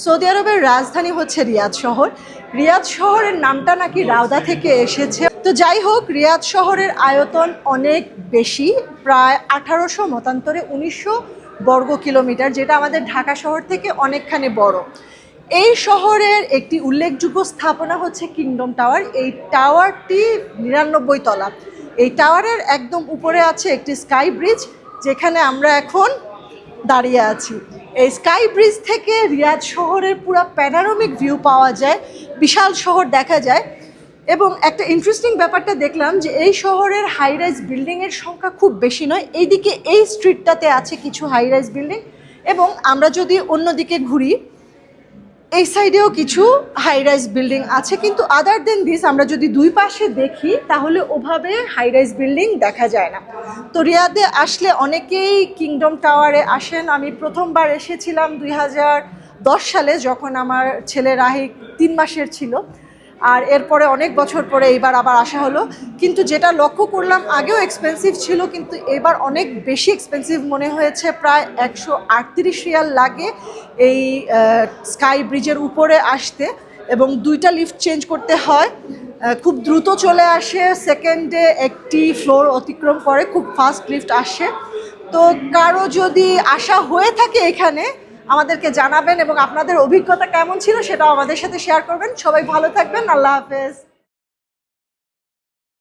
Saudi আরবের রাজধানী হচ্ছে রিয়াদ শহর। রিয়াদ শহরের নামটা নাকি রাউদা থেকে এসেছে। তো যাই হোক, রিয়াদ শহরের আয়তন অনেক বেশি, প্রায় আঠারোশো মতান্তরে উনিশশো বর্গ কিলোমিটার, যেটা আমাদের ঢাকা শহর থেকে অনেকখানি বড়। এই শহরের একটি উল্লেখযোগ্য স্থাপনা হচ্ছে কিংডম টাওয়ার। এই টাওয়ারটি নিরানব্বই তলা। এই টাওয়ারের একদম উপরে আছে একটি স্কাই ব্রিজ, যেখানে আমরা এখন দাঁড়িয়ে আছি। এই স্কাই ব্রিজ থেকে রিয়াদ শহরের পুরো প্যানারোমিক ভিউ পাওয়া যায়, বিশাল শহর দেখা যায়। এবং একটা ইন্টারেস্টিং ব্যাপারটা দেখলাম যে এই শহরের হাই রাইজ বিল্ডিংয়ের সংখ্যা খুব বেশি নয়। এইদিকে এই স্ট্রিটটাতে আছে কিছু হাই রাইজ বিল্ডিং এবং আমরা যদি অন্যদিকে ঘুরি এই সাইডেও কিছু হাই রাইজ বিল্ডিং আছে, কিন্তু আদার দেন দিস আমরা যদি দুই পাশে দেখি, তাহলে ওভাবে হাই রাইজ বিল্ডিং দেখা যায় না। তো রিয়াদে আসলে অনেকেই কিংডম টাওয়ারে আসেন। আমি প্রথমবার এসেছিলাম দুই হাজার দশ সালে, যখন আমার ছেলে রাহি তিন মাসের ছিল। আর এরপরে অনেক বছর পরে এইবার আবার আসা হলো। কিন্তু যেটা লক্ষ্য করলাম, আগেও এক্সপেন্সিভ ছিল, কিন্তু এবার অনেক বেশি এক্সপেন্সিভ মনে হয়েছে, প্রায় একশো আটত্রিশ রিয়াল লাগে এই স্কাই ব্রিজের উপরে আসতে এবং দুইটা লিফট চেঞ্জ করতে হয়। খুব দ্রুত চলে আসে সেকেন্ডে একটি ফ্লোর অতিক্রম করে, খুব ফাস্ট লিফট আসে। তো কারও যদি আশা হয়ে থাকে এখানে আমাদেরকে জানাবেন এবং আপনাদের অভিজ্ঞতা কেমন ছিল সেটাও আমাদের সাথে শেয়ার করবেন। সবাই ভালো থাকবেন। আল্লাহ হাফেজ।